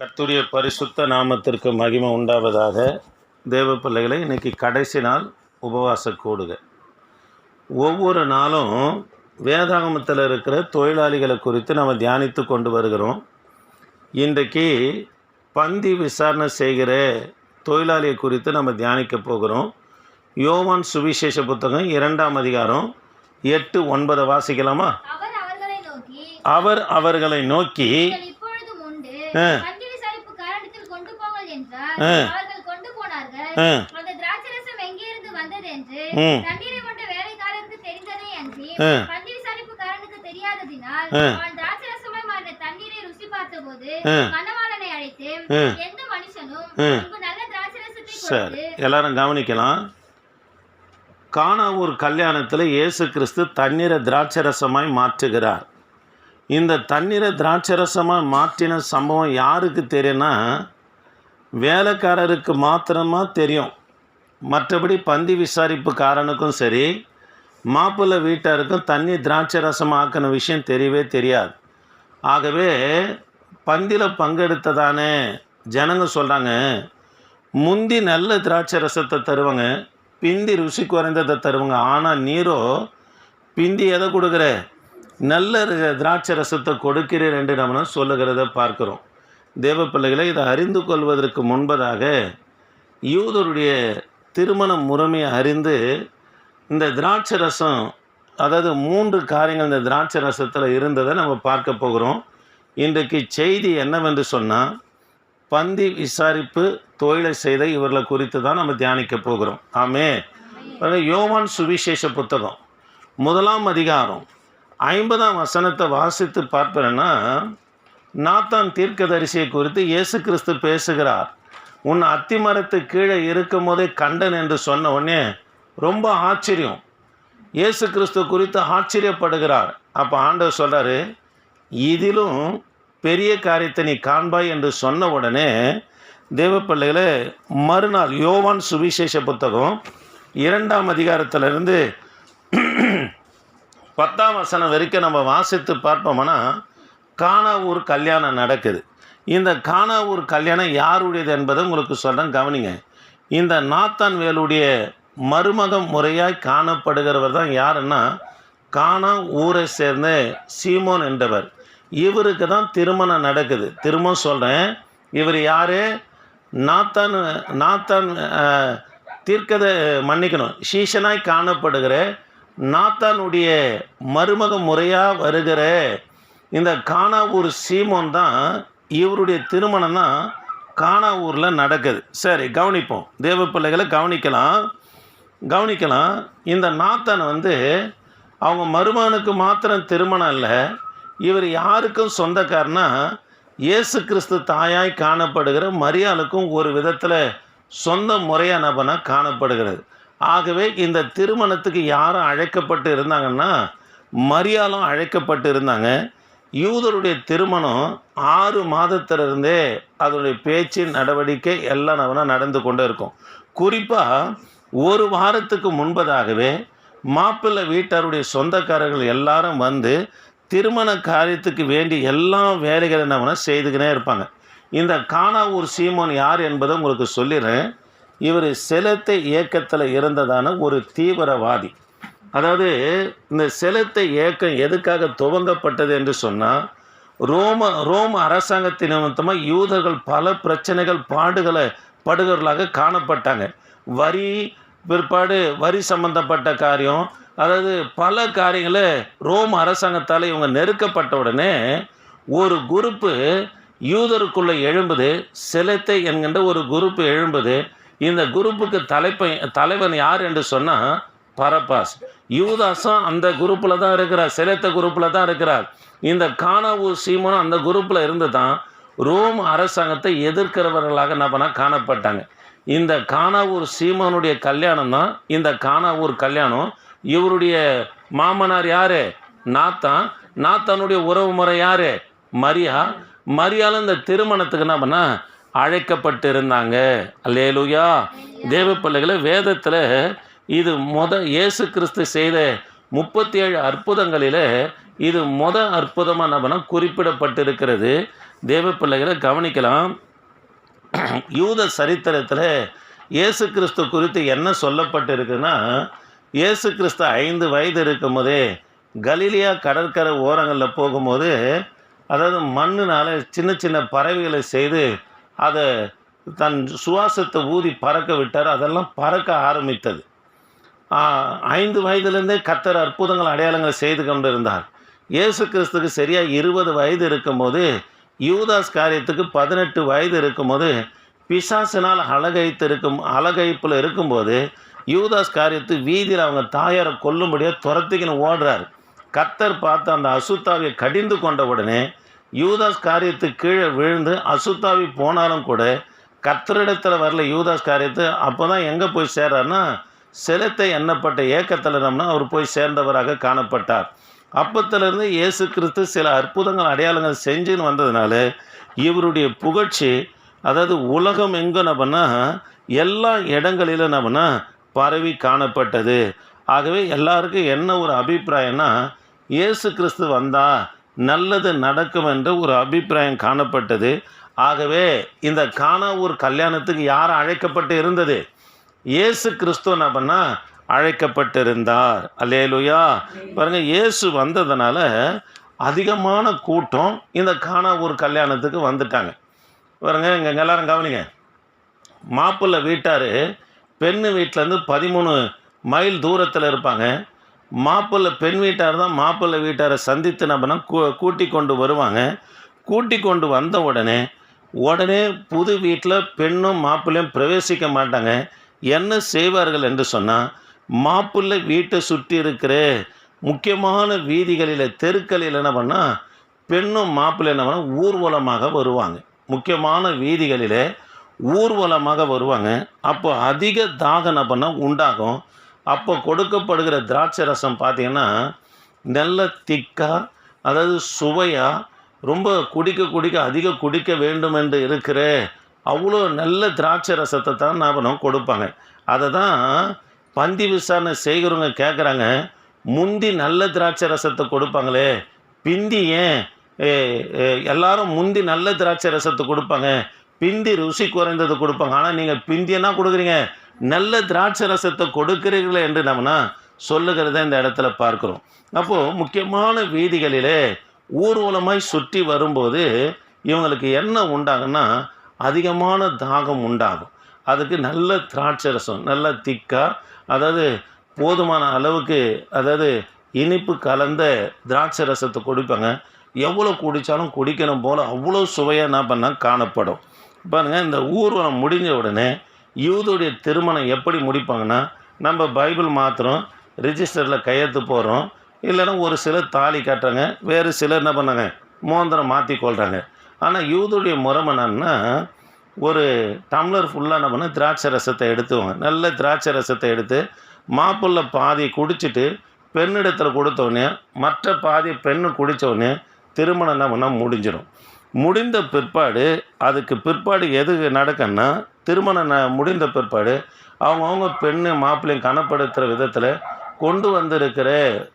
கர்த்தருடைய பரிசுத்த நாமத்திற்கு மகிமை உண்டாவதாக தேவ பிள்ளைகளை இன்னைக்கு கடைசி நாள் உபவாச கூடுக. ஒவ்வொரு நாளும் வேதாகமத்தில் இருக்கிற தொழிலாளிகளை குறித்து நம்ம தியானித்து கொண்டு வருகிறோம். இன்றைக்கு பந்தி விசாரணை செய்கிற தொழிலாளியை குறித்து நம்ம தியானிக்க போகிறோம். யோவான் சுவிசேஷ புத்தகம் இரண்டாம் அதிகாரம் எட்டு ஒன்பதை வாசிக்கலாமா? அவர் அவர்களை நோக்கி சரி எல்லாரும் கவனிக்கலாம். கானாவூர் கல்யாணத்தில் இயேசு கிறிஸ்து தண்ணீரை திராட்சரசமாய் மாற்றுகிறார். இந்த தண்ணீரை திராட்சரசமாக மாற்றின சம்பவம் யாருக்கு தெரியும்னா வேலைக்காரருக்கு மாத்திரமாக தெரியும். மற்றபடி பந்தி விசாரிப்புக்காரனுக்கும் சரி மாப்பிள்ளை வீட்டாருக்கும் தண்ணி திராட்சை ரசம் ஆக்கின விஷயம் தெரியவே தெரியாது. ஆகவே பந்தியில் பங்கெடுத்ததானே ஜனங்க சொல்கிறாங்க முந்தி நல்ல திராட்சை ரசத்தை தருவாங்க பிந்தி ருசி குறைந்ததை தருவாங்க ஆனால் நீரோ பிந்தி எதை கொடுக்குற? நல்ல திராட்சை ரசத்தை கொடுக்கிறேன் என்று நம்ம சொல்லுகிறத பார்க்குறோம். தேவ பிள்ளைகளை இதை அறிந்து கொள்வதற்கு முன்பதாக யூதருடைய திருமண முறைமையை அறிந்து இந்த திராட்சை ரசம் அதாவது மூன்று காரியங்கள் இந்த திராட்சை ரசத்தில் இருந்ததை நம்ம பார்க்க போகிறோம். இன்றைக்கு செய்தி என்னவென்று சொன்னால் பந்தி விசாரிப்பு தொழிலை செய்த இவர்களை குறித்து தான் நம்ம தியானிக்க போகிறோம். ஆமே யோவான் சுவிசேஷ புத்தகம் முதலாம் அதிகாரம் ஐம்பதாம் வசனத்தை வாசித்து பார்ப்பேன்னா நாத்தான் தீர்க்கதரிசியை குறித்து இயேசு கிறிஸ்து பேசுகிறார். உன் அத்திமரத்து கீழே இருக்கும் போதே கண்டன் என்று சொன்ன உடனே ரொம்ப ஆச்சரியம். இயேசு கிறிஸ்து குறித்து ஆச்சரியப்படுகிறார். அப்போ ஆண்டவர் சொல்றாரு இதிலும் பெரிய காரியத்தை நீ காண்பாய் என்று சொன்ன உடனே தேவ பிள்ளைகளே மறுநாள் யோவான் சுவிசேஷ புத்தகம் இரண்டாம் அதிகாரத்திலிருந்து பத்தாம் வசனம் வரைக்கும் நம்ம வாசித்து பார்ப்போம்னா கானாவூர் கல்யாணம் நடக்குது. இந்த கானாவூர் கல்யாணம் யாருடையது என்பதை உங்களுக்கு சொல்கிறேன் கவனிங்க. இந்த நாத்தான் வேலுடைய மருமகம் முறையாய் காணப்படுகிறவர் தான் யாருன்னா கானா ஊரை சேர்ந்த சீமோன் என்றவர் இவருக்கு தான் திருமணம் நடக்குது. திரும்ப சொல்கிறேன் இவர் யார்? நாத்தான் நாத்தான் தீர்க்கத மன்னிக்கணும். சீஷனாய் காணப்படுகிற நாத்தானுடைய மருமக முறையாக வருகிற இந்த கானாவூர் சீமோன் தான் இவருடைய திருமணம் தான் கானாவூரில் நடக்குது. சரி கவனிப்போம். தேவ பிள்ளைகளை கவனிக்கலாம். கவனிக்கலாம். இந்த நாத்தான் வந்து அவங்க மருமகனுக்கு மாத்திரம் திருமணம் இல்லை. இவர் யாருக்கும் சொந்தக்காரனா? இயேசு கிறிஸ்து தாயாய் காணப்படுகிற மரியாளுக்கும் ஒரு விதத்தில் சொந்த முறையான காணப்படுகிறது. ஆகவே இந்த திருமணத்துக்கு யாரும் அழைக்கப்பட்டு இருந்தாங்கன்னா மரியாலும் அழைக்கப்பட்டு இருந்தாங்க. யூதருடைய திருமணம் ஆறு மாதத்திலிருந்தே அதனுடைய பேச்சு நடவடிக்கை எல்லாம் நவனாக நடந்து கொண்டே இருக்கும். குறிப்பாக ஒரு வாரத்துக்கு முன்பதாகவே மாப்பிள்ளை வீட்டாருடைய சொந்தக்காரர்கள் எல்லாரும் வந்து திருமண காரியத்துக்கு வேண்டி எல்லா வேலைகளை நம்ம செய்துக்கினே இருப்பாங்க. இந்த காணாவூர் சீமோன் யார் என்பதை உங்களுக்கு சொல்லிடுறேன். இவர் செலத்தை இயக்கத்தில் இருந்ததான ஒரு தீவிரவாதி. அதாவது இந்த செலுத்த இயக்கம் எதுக்காக துவங்கப்பட்டது என்று சொன்னால் ரோம ரோம அரசாங்கத்தின் நிமித்தமாக யூதர்கள் பல பிரச்சனைகள் பாடுகளை படுகர்களாக காணப்பட்டாங்க. வரி பிற்பாடு வரி சம்பந்தப்பட்ட காரியம் அதாவது பல காரியங்களை ரோம் அரசாங்கத்தால் இவங்க நெருக்கப்பட்ட உடனே ஒரு குரூப்பு யூதருக்குள்ளே எழும்புது செலத்தை என்கின்ற ஒரு குரூப்பு எழும்புது. இந்த குரூப்புக்கு தலைப்பை தலைவன் யார் என்று சொன்னால் பரபாஸ். யூதாஸும் அந்த குரூப்பில் தான் இருக்கிறார் செலத்த குரூப்பில் தான் இருக்கிறார். இந்த கானாவூர் சீமனும் அந்த குரூப்பில் இருந்து தான் ரோம் அரசாங்கத்தை எதிர்க்கிறவர்களாக என்ன பண்ணால் காணப்பட்டாங்க. இந்த காணாவூர் சீமனுடைய கல்யாணம் தான் இந்த காணாவூர் கல்யாணம். இவருடைய மாமனார் யார்? நாத்தான். நாத்தானுடைய உறவு முறை யார்? மரியா. மரியால இந்த திருமணத்துக்கு என்ன பண்ணா அழைக்கப்பட்டு இருந்தாங்க அல்லேலுயா. தேவ பிள்ளைகளை வேதத்தில் இது முத இயேசு கிறிஸ்து செய்த முப்பத்தி ஏழு அற்புதங்களில் இது மொத அற்புதமாக நம்ம குறிப்பிடப்பட்டிருக்கிறது. தேவ பிள்ளைகளை கவனிக்கலாம். யூத சரித்திரத்தில் இயேசு கிறிஸ்து குறித்து என்ன சொல்லப்பட்டிருக்குன்னா இயேசு கிறிஸ்து ஐந்து வயது இருக்கும் போதே கலீலியா கடற்கரை ஓரங்களில் போகும்போது அதாவது மண்ணுனால் சின்ன சின்ன பறவைகளை செய்து அதை தன் சுவாசத்தை ஊதி பறக்க விட்டார். அதெல்லாம் பறக்க ஆரம்பித்தது. ஐந்து வயதிலிருந்தே கத்தர் அற்புதங்கள் அடையாளங்கள் செய்து கொண்டிருந்தார். இயேசு கிறிஸ்துக்கு சரியாக இருபது வயது இருக்கும்போது யூதாஸ் காரியத்துக்கு பதினெட்டு வயது இருக்கும்போது பிசாசினால் அழகைத்து இருக்கும் அழகைப்பில் இருக்கும்போது யூதாஸ் காரியத்து வீதியில் அவங்க தாயாரை கொல்லும்படியாக துரத்திக்கின்னு ஓடுறார். கத்தர் பார்த்து அந்த அசுத்தாவியை கடிந்து கொண்ட உடனே யூதாஸ் காரியத்துக்கு கீழே விழுந்து அசுத்தாவி போனாலும் கூட கத்தரிடத்தில் வரல யூதாஸ் காரியத்து அப்போ தான் எங்கே போய் சேர்றாருன்னா செலுத்தை எண்ணப்பட்ட ஏக்கத்தில் நம்மனா அவர் போய் சேர்ந்தவராக காணப்பட்டார். அப்பத்திலிருந்து இயேசு கிறிஸ்து சில அற்புதங்கள் அடையாளங்கள் செஞ்சுன்னு வந்ததுனால இவருடைய புகழ்ச்சி அதாவது உலகம் எங்கே நம்மனா எல்லா இடங்களிலும் நம்மனா பரவி காணப்பட்டது. ஆகவே எல்லாருக்கும் என்ன ஒரு அபிப்பிராயம்னா இயேசு கிறிஸ்து வந்தால் நல்லது நடக்கும் என்ற ஒரு அபிப்பிராயம் காணப்பட்டது. ஆகவே இந்த கானாவூர் கல்யாணத்துக்கு யார் அழைக்கப்பட்டு இருந்தது? இயேசு கிறிஸ்துவ என்ன பண்ணால் அழைக்கப்பட்டிருந்தார். அல்லேலுயா. பாருங்க இயேசு வந்ததுனால அதிகமான கூட்டம் இந்த காணா ஊர் கல்யாணத்துக்கு வந்துட்டாங்க. பாருங்க இங்கே எல்லாரும் கவனிங்க. மாப்பிள்ளை வீட்டார் பெண்ணு வீட்டிலேருந்து பதிமூணு மைல் தூரத்தில் இருப்பாங்க. மாப்பிள்ளை பெண் வீட்டார் தான் மாப்பிள்ளை வீட்டாரை சந்தித்து நம்மனா கூ கூட்டி கொண்டு வருவாங்க. கூட்டி கொண்டு வந்த உடனே உடனே புது வீட்டில் பெண்ணும் மாப்பிள்ளையும் பிரவேசிக்க மாட்டாங்க. என்ன செய்வார்கள் என்று சொன்னால் மாப்பிள்ளை வீட்டை சுற்றி இருக்கிற முக்கியமான வீதிகளில் தெருக்களில் என்ன பண்ணால் பெண்ணும் மாப்பிள்ளை என்ன பண்ணால் ஊர்வலமாக வருவாங்க. முக்கியமான வீதிகளில் ஊர்வலமாக வருவாங்க. அப்போ அதிக தாகம் என்ன பண்ணால் உண்டாகும். அப்போ கொடுக்கப்படுகிற திராட்சை ரசம் பார்த்திங்கன்னா நல்ல திக்காக அதாவது சுவையாக ரொம்ப குடிக்க குடிக்க அதிக குடிக்க வேண்டும் என்று இருக்கிற அவ்வளோ நல்ல திராட்சை ரசத்தை தான் ஞாபகம் கொடுப்பாங்க. அதை தான் பந்தி விசாரணை செய்கிறவங்க கேட்குறாங்க முந்தி நல்ல திராட்சை ரசத்தை கொடுப்பாங்களே பிந்தி ஏன்? எல்லாரும் முந்தி நல்ல திராட்சை ரசத்தை கொடுப்பாங்க பிந்தி ருசி குறைந்தது கொடுப்பாங்க. ஆனால் நீங்கள் பிந்தி என்ன கொடுக்குறீங்க? நல்ல திராட்சை ரசத்தை கொடுக்குறீர்களே என்று நம்மனா சொல்லுகிறத இந்த இடத்துல பார்க்குறோம். அப்போது முக்கியமான வீதிகளிலே ஊர்வலமாய் சுற்றி வரும்போது இவங்களுக்கு என்ன உண்டாங்கன்னா அதிகமான தாகம் உண்டாகும். அதுக்கு நல்ல திராட்சை ரசம் நல்ல திக்காக அதாவது போதுமான அளவுக்கு அதாவது இனிப்பு கலந்த திராட்சை ரசத்தை குடிப்பாங்க. எவ்வளோ குடித்தாலும் குடிக்கணும் போல் அவ்வளோ சுவையாக என்ன பண்ணால் காணப்படும். பாருங்க இந்த ஊர்வலம் முடிஞ்ச உடனே யூதுடைய திருமணம் எப்படி முடிப்பாங்கன்னா நம்ம பைபிள் மாத்திரம் ரிஜிஸ்டரில் கையெழுத்து போடுறோம். இல்லைன்னா ஒரு சிலர் தாலி கட்டுறாங்க வேறு சிலர் என்ன பண்ணாங்க மோந்திரம் மாற்றி கொள்கிறாங்க ஆனால் யூதுடைய முறம் என்னன்னா ஒரு டம்ளர் ஃபுல்லாக என்ன பண்ண திராட்சை ரசத்தை எடுத்துவாங்க நல்ல திராட்சை ரசத்தை எடுத்து மாப்பிள்ள பாதி குடிச்சிட்டு பெண்ணிடத்தில் கொடுத்தோடனே மற்ற பாதி பெண்ணு குடித்தோடனே திருமணம் என்ன பண்ணால் முடிஞ்சிடும் முடிந்த பிற்பாடு அதுக்கு பிற்பாடு எது நடக்குன்னா திருமணம் ந- முடிந்த பிற்பாடு அவங்கவுங்க பெண்ணு மாப்பிள்ளையும் கனப்படுத்துகிற விதத்தில் கொண்டு வந்திருக்கிற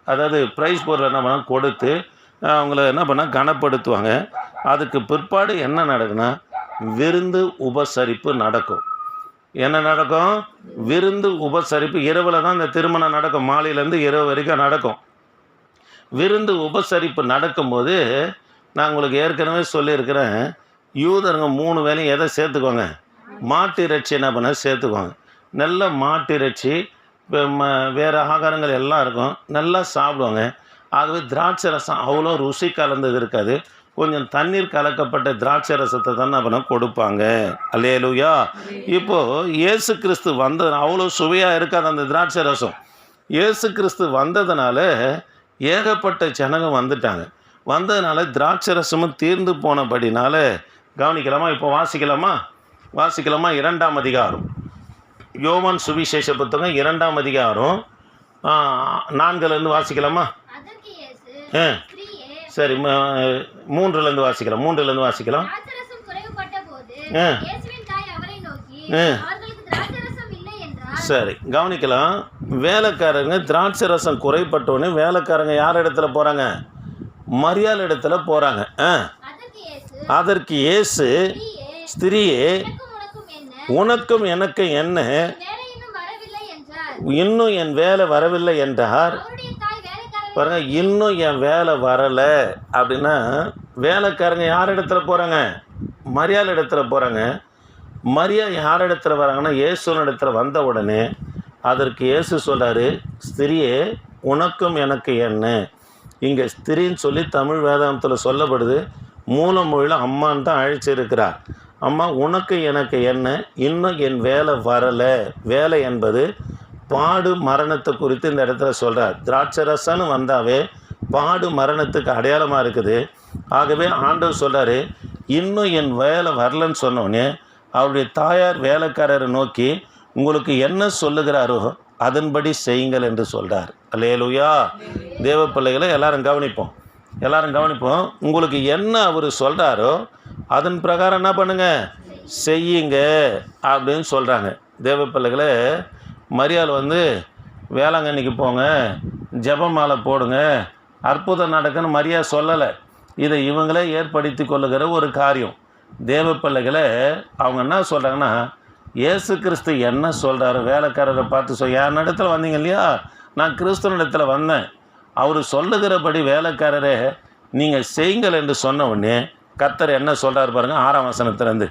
அதாவது ப்ரைஸ் பொருள் என்ன பண்ணால் கொடுத்து அவங்கள என்ன பண்ணால் கனப்படுத்துவாங்க. அதுக்கு பிற்பாடு என்ன நடக்குன்னா விருந்து உபசரிப்பு நடக்கும். என்ன நடக்கும்? விருந்து உபசரிப்பு இரவில் தான் இந்த திருமணம் நடக்கும். மாலையிலேருந்து இரவு வரைக்கும் நடக்கும். விருந்து உபசரிப்பு நடக்கும்போது நான் உங்களுக்கு ஏற்கனவே சொல்லியிருக்கிறேன் யூதருங்க மூணு வேலையும் எதை சேர்த்துக்குவாங்க? மாட்டு இறைச்சி என்ன பண்ண? சேர்த்துக்குவாங்க. நல்ல மாட்டு இறைச்சி ம- வேறு ஆகாரங்கள் எல்லாம் இருக்கும். நல்லா சாப்பிடுவாங்க. ஆகவே திராட்சை ரசம் அவ்வளோ ருசி கலந்தது இருக்காது. கொஞ்சம் தண்ணீர் கலக்கப்பட்ட திராட்சை ரசத்தை தான் அவனை கொடுப்பாங்க. அல்லேலூயா. இப்போது இயேசு கிறிஸ்து வந்தது அவ்வளோ சுவையாக இருக்காது அந்த திராட்சை ரசம். இயேசு கிறிஸ்து வந்ததுனால ஏகப்பட்ட ஜனகம் வந்துட்டாங்க. வந்ததுனால திராட்சை ரசமும் தீர்ந்து போனபடினால கவனிக்கலாமா? இப்போ வாசிக்கலாமா? வாசிக்கலாமா? இரண்டாம் அதிகாரம். யோவான் சுவிசேஷ புத்தகம் இரண்டாம் அதிகாரம் நான்குலேருந்து வாசிக்கலாமா? ஆ. சரி மூன்றுலேருந்து வாசிக்கலாம் மூன்றுலேருந்து வாசிக்கலாம். ஆ. ஆ. சரி கவனிக்கலாம். வேலைக்காரங்க திராட்சை ரசம் குறைப்பட்டோன்னே வேலைக்காரங்க யார் இடத்துல போகிறாங்க மரியாள் இடத்துல போகிறாங்க ஆ. அதற்கு இயேசு ஸ்திரீயே உனக்கும் எனக்கு என்ன? இன்னும் என் வேலை வரவில்லை என்றார். பாருங்கள் இன்னும் என் வேலை வரலை அப்படின்னா வேலைக்காரங்க யார் இடத்துல போகிறாங்க மரியாதை இடத்துல போகிறாங்க மரியா யார் இடத்துல வராங்கன்னா இயேசுன இடத்துல வந்த உடனே அதற்கு இயேசு சொல்கிறாரு ஸ்திரியே உனக்கும் எனக்கு என்ன? இங்கே ஸ்திரின்னு சொல்லி தமிழ் வேதாந்தத்தில் சொல்லப்படுது. மூல மொழியில் அம்மான்னு தான் அழைச்சிருக்கிறார் அம்மா உனக்கு எனக்கு என்ன? இன்னும் என் வேலை வரலை. வேலை என்பது பாடு மரணத்தை குறித்து இந்த இடத்துல சொல்கிறார் திராட்சரசன்னு வந்தாவே பாடு மரணத்துக்கு அடையாளமாக இருக்குது. ஆகவே ஆண்டவர் சொல்கிறார் இன்னும் என் வேலை வரலன்னு சொன்னோடனே அவருடைய தாயார் வேலைக்காரரை நோக்கி உங்களுக்கு என்ன சொல்லுகிறாரோ அதன்படி செய்யுங்கள் என்று சொல்கிறார் அல்லேலுயா. தேவ பிள்ளைகளை எல்லாரும் கவனிப்போம். எல்லாரும் கவனிப்போம். உங்களுக்கு என்ன அவர் சொல்கிறாரோ அதன் பிரகாரம் என்ன பண்ணுங்க? செய்யுங்க அப்படின்னு சொல்கிறாங்க தேவ பிள்ளைகளை மரியாள் வந்து வேளாங்கண்ணிக்கு போங்க ஜெபமாலை போடுங்க அற்புதம் நடக்குன்னு மரியா சொல்லலை. இதை இவங்களே ஏற்படுத்தி கொள்ளுகிற ஒரு காரியம். தேவ பிள்ளைகளை அவங்க என்ன சொல்கிறாங்கன்னா இயேசு கிறிஸ்து என்ன சொல்கிறாரு வேலைக்காரரை பார்த்து சொல் என் இடத்துல வந்தீங்க இல்லையா? நான் கிறிஸ்துவனிடத்துல வந்தேன். அவர் சொல்லுகிறபடி வேலைக்காரரே நீங்கள் செய்யுங்கள் என்று சொன்ன உடனே கர்த்தர் என்ன சொல்கிறாரு பாருங்க ஆறாம் வசனத்திலேருந்து.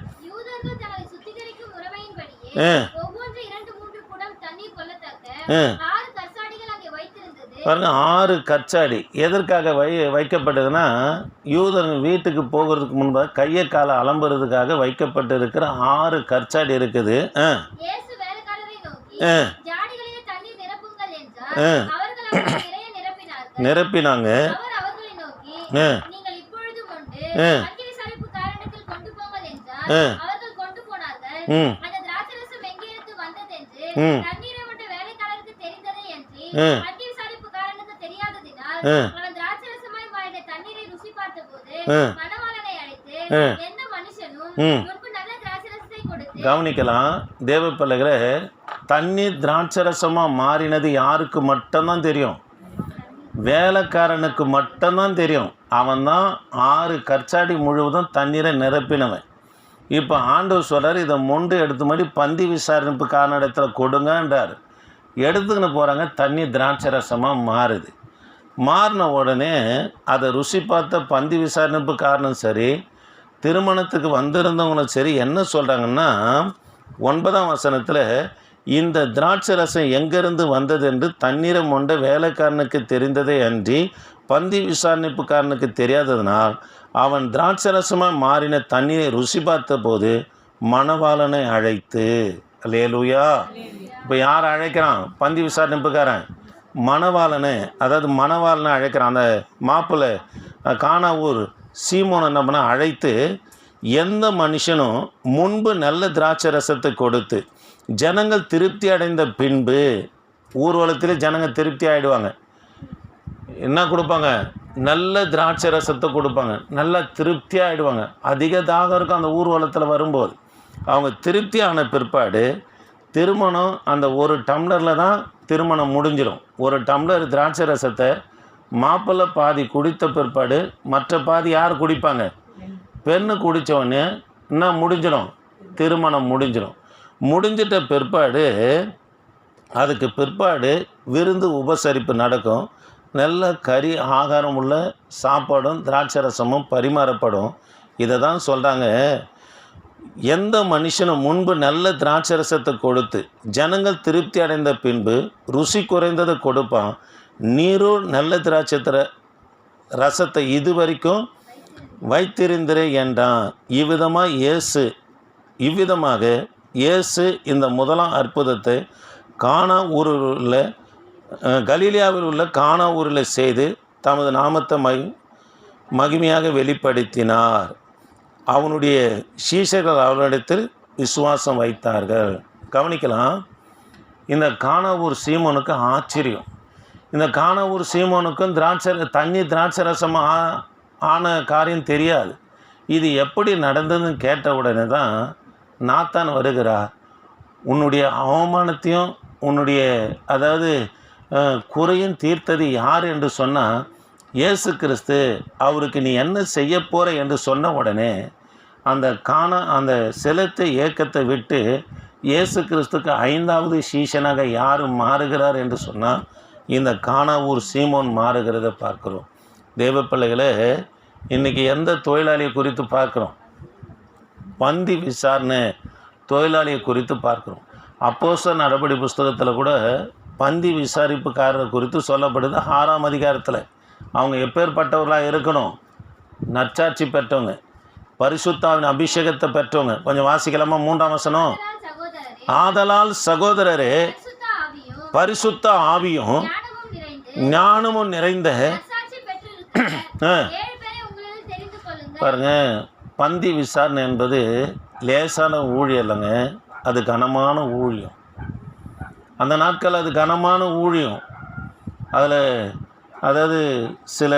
ஆ. பாருங்க ஆறு கச்சாடி எதற்காக வை வைக்கப்பட்டதுன்னா யூதர்கள் வீட்டுக்கு போகிறதுக்கு முன்பாக கையை காலை அலம்புறதுக்காக வைக்கப்பட்டிருக்கிற ஆறு கற்சாடி இருக்குது. நிரப்பினாங்க. ம். ம். கவனிக்கலாம். தேவ பிள்ளைகளை தண்ணீர் திராட்சரசமாக மாறினது யாருக்கு மட்டும்தான் தெரியும். வேலைக்காரனுக்கு மட்டும்தான் தெரியும். அவன்தான் ஆறு கற்சாடி முழுவதும் தண்ணீரை நிரப்பினவன். இப்போ ஆண்டவர் சொல்கிறார் இதை மொண்டு எடுத்து மாதிரி பந்தி விசாரணைப்பு காரணத்தில் கொடுங்கன்றார். எடுத்துக்கின்னு போகிறாங்க தண்ணி திராட்சை ரசமாக மாறுது. மாறின உடனே அதை ருசி பார்த்த பந்தி விசாரணைப்பு காரணம் சரி திருமணத்துக்கு வந்திருந்தவங்களும் சரி என்ன சொல்கிறாங்கன்னா ஒன்பதாம் வசனத்தில் இந்த திராட்சை ரசம் எங்கேருந்து வந்தது என்று தண்ணீரை மொண்ட வேலைக்காரனுக்கு தெரிந்ததே அன்றி பந்தி விசாரணைப்புக்காரனுக்கு தெரியாததனால் அவன் திராட்சை ரசமாக மாறின தண்ணீரை ருசி பார்த்தபோது மணவாளனை அழைத்து லேலூயா இப்போ யார் அழைக்கிறான்? பந்தி விசாரணைப்புக்காரன் மணவாளனை அதாவது மணவாளனை அழைக்கிறான். அந்த மாப்பிள்ளை காணா ஊர் சீமோன் என்ன பண்ண அழைத்து எந்த மனுஷனும் முன்பு நல்ல திராட்சை ரசத்தை கொடுத்து ஜனங்கள் திருப்தி அடைந்த பின்பு ஊர்வலத்தில் ஜனங்கள் திருப்தி ஆகிடுவாங்க என்ன கொடுப்பாங்க? நல்ல திராட்சை ரசத்தை கொடுப்பாங்க. நல்லா திருப்தியாக ஆகிடுவாங்க அதிக தாகம் இருக்கும் அந்த ஊர்வலத்தில் வரும்போது. அவங்க திருப்தி ஆன பிற்பாடு திருமணம் அந்த ஒரு டம்ளரில் தான் திருமணம் முடிஞ்சிடும் ஒரு டம்ளர் திராட்சை ரசத்தை மாப்பிள்ளை பாதி குடித்த பிற்பாடு மற்ற பாதி யார் குடிப்பாங்க? பெண்ணு குடிச்ச என்ன முடிஞ்சிடும் திருமணம் முடிஞ்சிடும் முடிஞ்சிட்ட பிற்பாடு அதுக்கு பிற்பாடு விருந்து உபசரிப்பு நடக்கும். நல்ல கறி ஆகாரம் உள்ள சாப்பாடும் திராட்சை ரசமும் பரிமாறப்படும். இதை தான் சொல்கிறாங்க எந்த மனுஷனும் முன்பு நல்ல திராட்சரசத்தை கொடுத்து ஜனங்கள் திருப்தி அடைந்த பின்பு ருசி குறைந்ததை கொடுப்பான் நீரோ நல்ல திராட்சத்திர ரசத்தை இதுவரைக்கும் வைத்திருந்திரே என்றான். இவ்விதமாக இயேசு இவ்விதமாக இயேசு இந்த முதலாம் அற்புதத்தை கானா ஊரில் உள்ள கலீலியாவில் உள்ள கானா ஊரில் செய்து தமது நாமத்தை மகி மகிமையாக வெளிப்படுத்தினார். அவனுடைய சீஷர்கள் அவனிடத்தில் விசுவாசம் வைத்தார்கள். கவனிக்கலாம். இந்த காணவூர் சீமோனுக்கு ஆச்சரியம். இந்த காணவூர் சீமோனுக்கும் திராட்சை தண்ணி திராட்சை ரசம் ஆ- ஆன காரியம் தெரியாது. இது எப்படி நடந்ததுன்னு கேட்ட உடனே தான் நாத்தான் வருகிறார் உன்னுடைய அவமானத்தையும் உன்னுடைய அதாவது குறையும் தீர்த்தது யார் என்று சொன்னால் இயேசு கிறிஸ்து. அவருக்கு நீ என்ன செய்ய போகிற என்று சொன்ன உடனே அந்த காண அந்த செலுத்த ஏக்கத்தை விட்டு இயேசு கிறிஸ்துக்கு ஐந்தாவது சீசனாக யார் மாறுகிறார் என்று சொன்னால் இந்த காணாவூர் சீமோன் மாறுகிறத பார்க்குறோம். தேவ பிள்ளைகளே இன்றைக்கி எந்த தொழிலாளியை குறித்து பார்க்குறோம்? பந்தி விசாரணை தொழிலாளியை குறித்து பார்க்குறோம். அப்போச நடபடி புஸ்தகத்தில் கூட பந்தி விசாரிப்புக்காரரை குறித்து சொல்லப்படுது. ஆறாம் அதிகாரத்தில். அவங்க எப்பேற்பட்டவர்களாக இருக்கணும்? நற்சாட்சி பெற்றவங்க. பரிசுத்தாவின் அபிஷேகத்தை பெற்றவங்க. கொஞ்சம் வாசிக்கலாமா? மூன்றாம் வசனம். ஆதலால் சகோதரரே பரிசுத்த ஆவியும் ஞானமும் நிறைந்து பாருங்க பந்தி விசாரணை என்பது லேசான ஊழியம் இல்லைங்க அது கனமான ஊழியம். அந்த நாட்கள் அது கனமான ஊழியம். அதில் அதாவது சில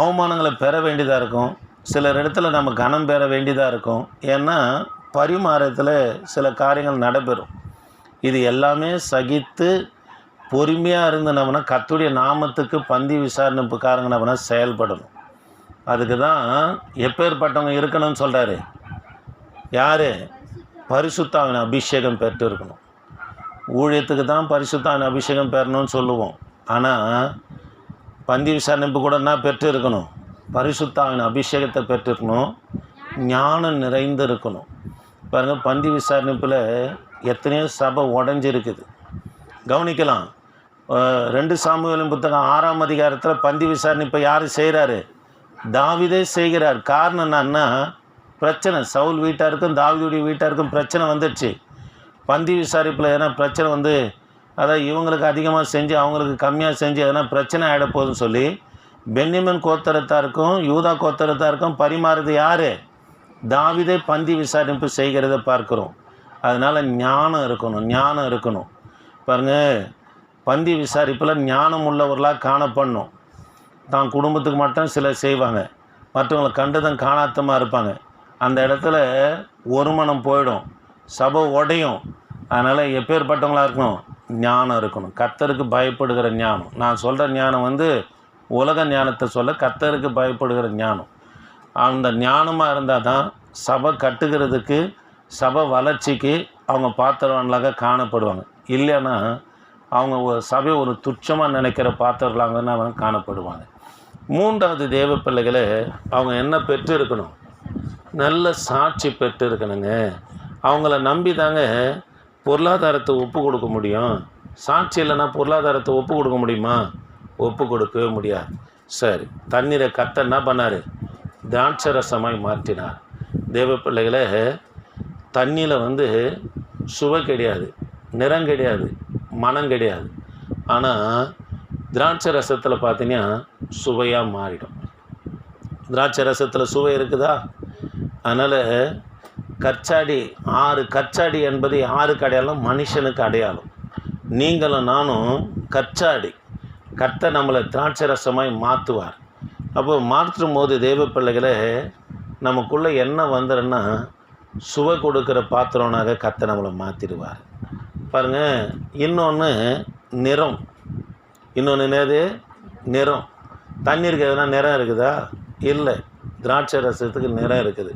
அவமானங்களை பெற வேண்டியதாக இருக்கும். சிலர் இடத்துல நம்ம கனம் பெற வேண்டியதாக இருக்கும். ஏன்னா பரிமாறத்தில் சில காரியங்கள் நடைபெறும். இது எல்லாமே சகித்து பொறுமையாக இருந்து கத்துடைய நாமத்துக்கு பந்தி விசாரணைப்புக்காரங்க நம்மனா செயல்படணும். அதுக்கு தான் எப்பேற்பட்டவங்க இருக்கணும்னு சொல்கிறாரு யார்? பரிசுத்தாவின் அபிஷேகம் பெற்று இருக்கணும். ஊழியத்துக்கு தான் பரிசுத்தாவின் அபிஷேகம் பெறணும்னு சொல்லுவோம். ஆனால் பந்தி விசாரணைப்பு கூட என்ன பெற்று இருக்கணும் பரிசுத்தாவின் அபிஷேகத்தை பெற்றிருக்கணும். ஞானம் நிறைந்து இருக்கணும். பாருங்கள் பந்தி விசாரணைப்பில் எத்தனையோ சபை உடஞ்சிருக்குது. கவனிக்கலாம். ரெண்டு சாமுவேலின் புத்தகம் ஆறாம் அதிகாரத்தில் பந்தி விசாரணை இப்போ யார் செய்கிறாரு தாவிதே செய்கிறார். காரணம் என்னன்னா பிரச்சனை. சவுல் வீட்டாருக்கும் தாவிதுடைய வீட்டாருக்கும் பிரச்சனை வந்துடுச்சு. பந்தி விசாரிப்பில் எதனா பிரச்சனை வந்து அதான் இவங்களுக்கு அதிகமாக செஞ்சு அவங்களுக்கு கம்மியாக செஞ்சு எதனா பிரச்சனை ஆகிடப்போகுதுன்னு சொல்லி பென்னிமன் கோத்தரத்தாருக்கும் யூதா கோத்தரத்தாருக்கும் பரிமாறுது யார்? தாவிதே பந்தி விசாரிப்பு செய்கிறத பார்க்குறோம். அதனால் ஞானம் இருக்கணும் ஞானம் இருக்கணும். பாருங்கள் பந்தி விசாரிப்பில் ஞானம் உள்ளவர்களாக காணப்படணும். தான் குடும்பத்துக்கு மட்டும் சிலர் செய்வாங்க. மற்றவங்களை கண்டுதான் காணாத்தமாக இருப்பாங்க. அந்த இடத்துல ஒரு மனம் போயிடும். சபை உடையும். அதனால் எப்பேற்பட்டவங்களாக இருக்கணும்? ஞானம் இருக்கணும். கத்தருக்கு பயப்படுகிற ஞானம். நான் சொல்கிற ஞானம் வந்து உலக ஞானத்தை சொல்ல கத்தருக்கு பயப்படுகிற ஞானம். அந்த ஞானமாக இருந்தால் தான் சபை கட்டுகிறதுக்கு சபை வளர்ச்சிக்கு அவங்க பாத்திரவான்களாக காணப்படுவாங்க. இல்லைன்னா அவங்க ஒரு சபை ஒரு துச்சமாக நினைக்கிற பாத்திரங்களாக அவங்க காணப்படுவாங்க. மூன்றாவது தேவ பிள்ளைகளை அவங்க என்ன பெற்று இருக்கணும் நல்ல சாட்சி பெற்று இருக்கணுங்க அவங்கள நம்பி தாங்க பொருளாதாரத்தை ஒப்பு கொடுக்க முடியும். சாட்சி இல்லைன்னா பொருளாதாரத்தை ஒப்பு கொடுக்க முடியுமா? ஒப்பு கொடுக்கவே முடியாது. சரி தண்ணீரை கத்த என்ன பண்ணார்? திராட்சரசமாய் மாற்றினார். தேவ பிள்ளைகளை தண்ணியில் வந்து சுவை கிடையாது நிறம் கிடையாது மனம் கிடையாது. ஆனால் திராட்சை ரசத்தில் பார்த்தீங்கன்னா சுவையாக மாறிடும். திராட்சை ரசத்தில் சுவை இருக்குதா? அதனால் கற்சாடி ஆறு கற்சாடி என்பது யாருக்கு அடையாளம்? மனுஷனுக்கு அடையாளம். நீங்களும் நானும் கற்சாடி கர்த்த நம்மளை திராட்சை ரசமாய் மாற்றுவார் அப்போ மாற்றும் போது தெய்வ பிள்ளைகளை நமக்குள்ளே என்ன வந்துடுன்னா சுவை கொடுக்குற பாத்திரம்னாக கத்தை நம்மளை மாற்றிடுவார் பாருங்கள் இன்னொன்று நிறம். இன்னொன்று என்னது? நிறம். தண்ணீருக்கு எதனா நிறம் இருக்குதா? இல்லை. திராட்சை ரசத்துக்கு நிறம் இருக்குது.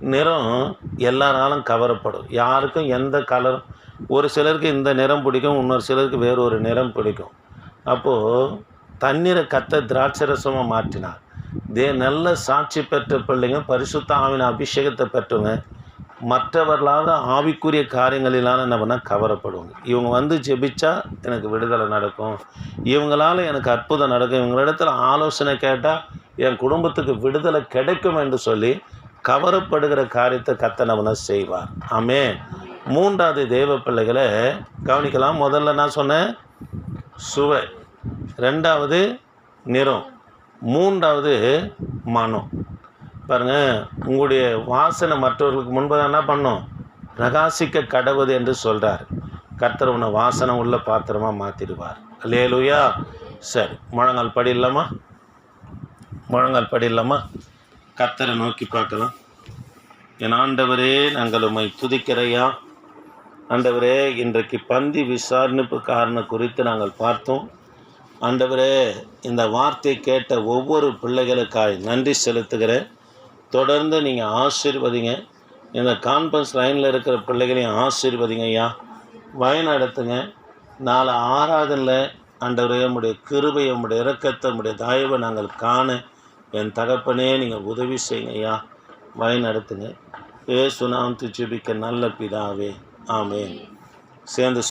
நிறம் எல்லாராலும் கவரப்படும். யாருக்கும் எந்த கலர் ஒரு சிலருக்கு இந்த நிறம் பிடிக்கும் இன்னொரு சிலருக்கு வேறு ஒரு நிறம் பிடிக்கும். அப்போது தண்ணீரை கத்த திராட்சை ரசமாக மாற்றினார். தே நல்ல சாட்சி பெற்ற பிள்ளைங்க பரிசுத்த ஆவின அபிஷேகத்தை பெற்றவங்க மற்றவர்களால் ஆவிக்குரிய காரியங்களிலான என்ன பண்ணால் கவரப்படுவாங்க. இவங்க வந்து ஜெபிச்சா எனக்கு விடுதலை நடக்கும். இவங்களால் எனக்கு அற்புதம் நடக்கும். இவங்களிடத்தில் ஆலோசனை கேட்டால் என் குடும்பத்துக்கு விடுதலை கிடைக்கும் என்று சொல்லி கவரப்படுகிற காரியத்தை கத்தனவனை செய்வார். ஆமே மூன்றாவது தேவ பிள்ளைகளை கவனிக்கலாம். முதல்ல நான் சொன்னேன் சுவை. ரெண்டாவது நிறம். மூன்றாவது மனம். பாருங்க உங்களுடைய வாசனை மற்றவர்களுக்கு முன்பதாக என்ன பண்ணும்? பிரகாசிக்க கடவுது என்று சொல்கிறார் கர்த்தர் உன்னை வாசனை உள்ள பாத்திரமாக மாற்றிடுவார் அல்லேலூயா சரி முழங்கால் படிடலாமா? முழங்கால் படிடலாமா? கத்தரை நோக்கி பார்க்கலாம் என் ஆண்டவரே நாங்கள் உம்மை துதிக்கிறையா ஆண்டவரே இன்றைக்கு பந்தி விசாரணைப்பு காரணம் குறித்து நாங்கள் பார்த்தோம். ஆண்டவரே இந்த வார்த்தை கேட்ட ஒவ்வொரு பிள்ளைகளுக்காய் நன்றி செலுத்துகிறேன். தொடர்ந்து நீங்கள் ஆசீர்வதிங்க. இந்த கான்ஃபரன்ஸ் லைனில் இருக்கிற பிள்ளைகளையும் ஆசீர்வதிங்க ஐயா வழிநடத்துங்க நாலு ஆறாவதில் ஆண்டவரே உடைய கிருபை உடைய இறக்கத்தை உடைய தயவை நாங்கள் காண என் தகப்பனே நீங்கள் உதவி செய்யுங்க ஐயா வழி நடத்துங்க. ஏ சுனாம் துச்சிபிக்க நல்ல பிதாவே. ஆமே சேர்ந்து